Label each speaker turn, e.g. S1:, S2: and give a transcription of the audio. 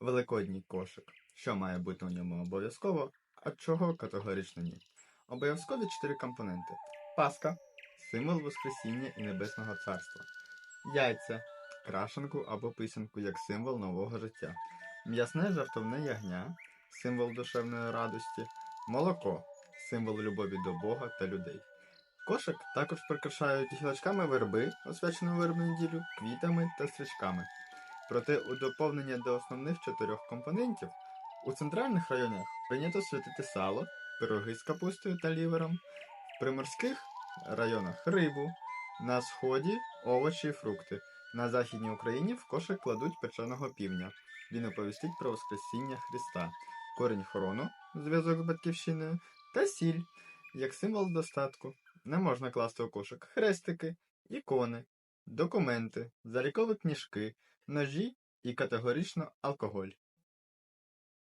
S1: Великодній кошик. Що має бути у ньому обов'язково, а чого категорично ні. Обов'язкові чотири компоненти: паска, символ Воскресіння і Небесного Царства, яйця, крашенку або писанку як символ нового життя, м'ясне жартовне ягня, символ душевної радості, молоко, символ любові до Бога та людей. Кошик також прикрашають гілочками верби, освячену вербну неділю, квітами та стрічками. Проте у доповнення до основних чотирьох компонентів у центральних районах прийнято святити сало, пироги з капустою та лівером, в приморських районах рибу, на сході овочі і фрукти. На Західній Україні в кошик кладуть печеного півня. Він оповістить про Воскресіння Христа, корінь хорону, зв'язок з батьківщиною, та сіль, як символ достатку. Не можна класти у кошик хрестики, ікони, документи, залікові книжки, ножі і категорично алкоголь.